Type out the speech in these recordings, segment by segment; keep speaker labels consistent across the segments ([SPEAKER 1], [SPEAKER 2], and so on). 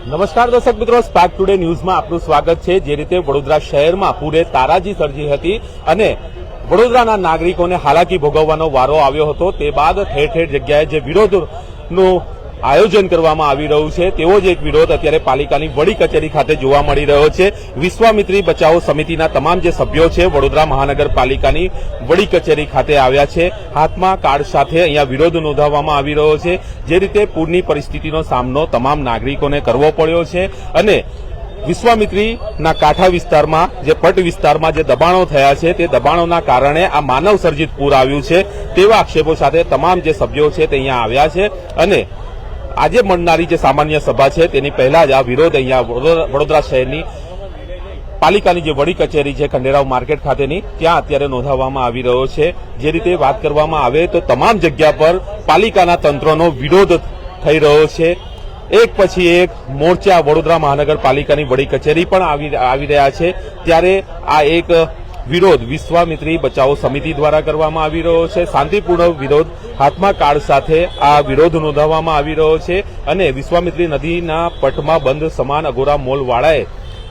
[SPEAKER 1] નમસ્કાર દર્શક મિત્રો સ્પાર્ક ટુડે ન્યૂઝમાં આપનું સ્વાગત છે. જે રીતે વડોદરા શહેરમાં પૂરે તારાજી સર્જી હતી અને વડોદરાના નાગરિકોને હાલાકી ભોગવવાનો વારો આવ્યો હતો. તે બાદ ઠેર ઠેર જગ્યાએ જે વિરોધનું આયોજન કરવામાં આવી રહ્યું છે. તેવો જ એક વિરોધ અત્યારે પાલિકાની વડી કચેરી ખાતે જોવા મળી રહ્યો છે. વિશ્વામિત્રી બચાવો સમિતિના તમામ જે સભ્યો છે, વડોદરા મહાનગરપાલિકાની વડી કચેરી ખાતે આવ્યા છે. હાથમાં કાર્ડ સાથે અહીંયા વિરોધ નોંધાવવામાં આવી રહ્યો છે. જે રીતે પૂરની પરિસ્થિતિનો સામનો તમામ નાગરિકોને કરવો પડ્યો છે અને વિશ્વામિત્રીના કાંઠા વિસ્તારમાં, જે પટ વિસ્તારમાં જે દબાણો થયા છે, તે દબાણોના કારણે આ માનવ સર્જિત પૂર આવ્યું છે. તેવા આક્ષેપો સાથે તમામ જે સભ્યો છે તે અહીંયા આવ્યા છે અને આજે મળનારી જે સામાન્ય સભા છે, તેની પહેલા જ આ વિરોધ અહીંયા વડોદરા શહેરની પાલિકાની જે વડી કચેરી છે, ખંડેરાવ માર્કેટ ખાતેની, ત્યાં અત્યારે નોંધાવવામાં આવી રહ્યો છે. જે રીતે વાત કરવામાં આવે તો તમામ જગ્યા પર પાલિકાના તંત્રનો વિરોધ થઈ રહ્યો છે. એક પછી એક મોરચા વડોદરા મહાનગરપાલિકાની વડી કચેરી પણ આવી રહ્યા છે. ત્યારે આ એક વિરોધ વિશ્વામિત્રી બચાવો સમિતિ દ્વારા કરવામાં આવી રહ્યો છે. શાંતિપૂર્ણ વિરોધ હાથમાં કાર્ડ સાથે આ વિરોધ નોંધાવવામાં આવી રહ્યો છે અને વિશ્વામિત્રી નદીના પટમાં બંધ સમાન અગોરા મોલવાળાએ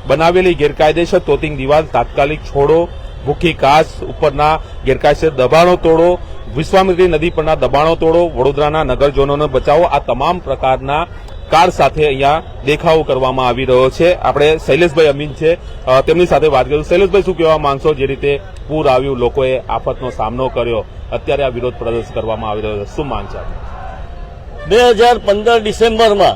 [SPEAKER 1] બનાવેલી ગેરકાયદેસર તોતિંગ દિવાલ તાત્કાલિક છોડો, ભૂખી કાચ ઉપરના ગેરકાયદેસર દબાણો તોડો, વિશ્વામિત્રી નદી પરના દબાણો તોડો, વડોદરાના નગરજનોને બચાવો આ તમામ પ્રકારના કાર સાથે અહીંયા દેખાવો કરવામાં આવી રહ્યો છે. આપણે શૈલેષભાઈ અમીન છે. તેમની સાથે વાત કરીશું. શૈલેષભાઈ, શું કહેવા માંગશો? જે રીતે પૂર આવ્યું, લોકોએ આફતનો સામનો કર્યો, અત્યારે આ વિરોધ પ્રદર્શન કરવામાં આવી રહ્યો છે. શું માંગ છે
[SPEAKER 2] બે હજાર પંદર ડિસેમ્બરમાં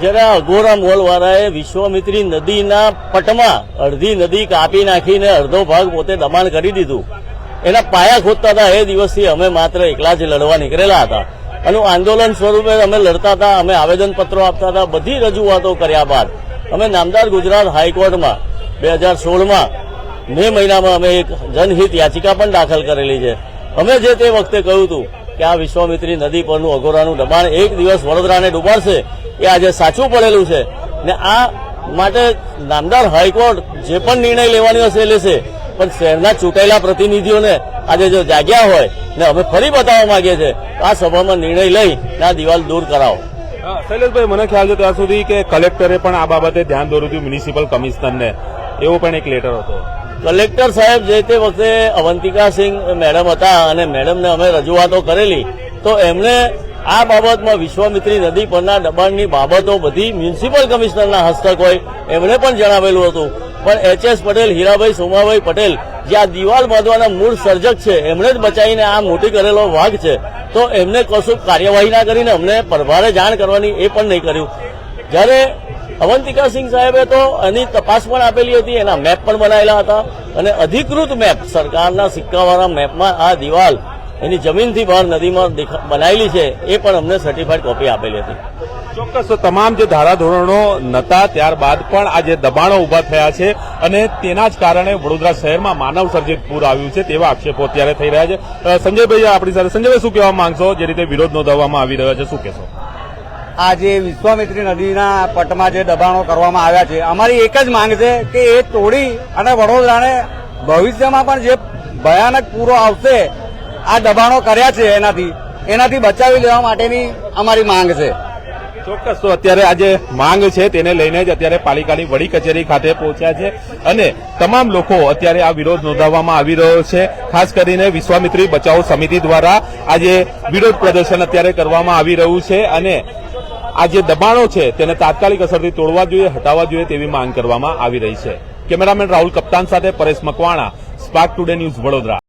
[SPEAKER 2] જ્યારે અઘોરા મોલવાળાએ વિશ્વામિત્રી નદીના પટમાં અડધી નદી કાપી નાખીને અડધો ભાગ પોતે દબાણ કરી દીધું. એના પાયા ખોદતા હતા. એ દિવસથી અમે માત્ર એકલા જ લડવા નીકળેલા હતા. અને આંદોલન સ્વરૂપે અમે લડતા હતા, અમે આવેદનપત્રો આપતા હતા, બધી રજૂઆતો કર્યા બાદ અમે નામદાર ગુજરાત હાઈકોર્ટમાં બે હજાર સોળમાં મે મહિનામાં અમે એક જનહિત યાચિકા પણ દાખલ કરેલી છે. અમે જે તે વખતે કહ્યું હતું કે આ વિશ્વામિત્રી નદી પરનું અઘોરાનું દબાણ એક દિવસ વડોદરાને ડૂબાડશે, એ આજે સાચું પડેલું છે. ને આ માટે નામદાર હાઈકોર્ટ જે પણ નિર્ણય લેવાની હશે લેશે, પણ શહેરના ચૂંટાયેલા પ્રતિનિધિઓને આજે જો જાગ્યા હોય ને અમે ફરી બતાવવા માંગીએ છીએ આ સભામાં નિર્ણય લઈ આ દિવાલ દૂર કરાવો.
[SPEAKER 1] શૈલેષભાઈ મને ખ્યાલ છે ત્યાં સુધી કે કલેક્ટરે પણ આ બાબતે ધ્યાન દોર્યું હતું મ્યુનિસિપલ કમિશનરને. એવો પણ એક લેટર હતો.
[SPEAKER 2] કલેક્ટર સાહેબ જે તે વખતે અવંતિકા સિંહ મેડમ હતા અને મેડમને અમે રજૂઆતો કરેલી તો એમણે આ બાબતમાં વિશ્વામિત્રી નદી પરના દબાણની બાબતો બધી મ્યુનિસિપલ કમિશનરના હસ્તક હોય એમણે પણ જણાવેલું હતું. પણ એચ એસ પટેલ હીરાભાઈ સોમાભાઈ પટેલ જે આ દિવાલ બાંધવાના મૂળ સર્જક છે, એમણે જ બચાવીને આ મોટી કરેલો વાઘ છે. તો એમને કશું કાર્યવાહી ના કરીને અમને પ્રભારે જાણ કરવાની એ પણ નહીં કર્યું. જ્યારે અવંતિકા સિંહ સાહેબે તો એની તપાસ પણ આપેલી હતી, એના મેપ પણ બનાવેલા હતા. અને અધિકૃત મેપ, સરકારના સિક્કાવાળા મેપમાં આ દિવાલ એની જમીનથી બહાર નદીમાં દેખા- બનાવેલી છે એ પણ અમને સર્ટિફાઈડ કોપી આપેલી હતી.
[SPEAKER 1] ચોક્કસ તો તમામ જે ધારાધોરણો નતા ત્યારબાદ પણ આ જે દબાણો ઊભા થયા છે અને તેના જ કારણે વડોદરા શહેરમાં માનવ સર્જિત પૂર આવ્યું છે તેવા આક્ષેપો અત્યારે થઈ રહ્યા છે. સંજયભાઈ આપણી સાથે સંજયભાઈ શું કહેવા માંગશો? જે રીતે વિરોધ નોંધાવવામાં આવી રહ્યો છે શું કહેશો?
[SPEAKER 3] આ જે વિશ્વામિત્રી નદીના પટમાં જે દબાણો કરવામાં આવ્યા છે અમારી એક જ માંગ છે કે એ તોડી અને વડોદરાને ભવિષ્યમાં પણ જે ભયાનક પૂરો આવશે આ દબાણો કર્યા છે એનાથી. એનાથી બચાવી લેવા માટેની અમારી માંગ છે.
[SPEAKER 1] ચોક્કસ, તો અત્યારે આ જે માંગ છે તેને લઈને જ અત્યારે પાલિકાની વડી કચેરી ખાતે પહોંચ્યા છે અને તમામ લોકો અત્યારે આ વિરોધ નોંધાવવામાં આવી રહ્યો છે. ખાસ કરીને વિશ્વામિત્રી બચાવો સમિતિ દ્વારા આજે વિરોધ પ્રદર્શન અત્યારે કરવામાં આવી રહ્યું છે અને આ જે દબાણો છે તેને તાત્કાલિક અસરથી તોડવા જોઈએ, હટાવવા જોઈએ તેવી માંગ કરવામાં આવી રહી છે. કેમેરામેન રાહુલ કપ્તાન સાથે Paresh Makwana, spark today news Vadodara.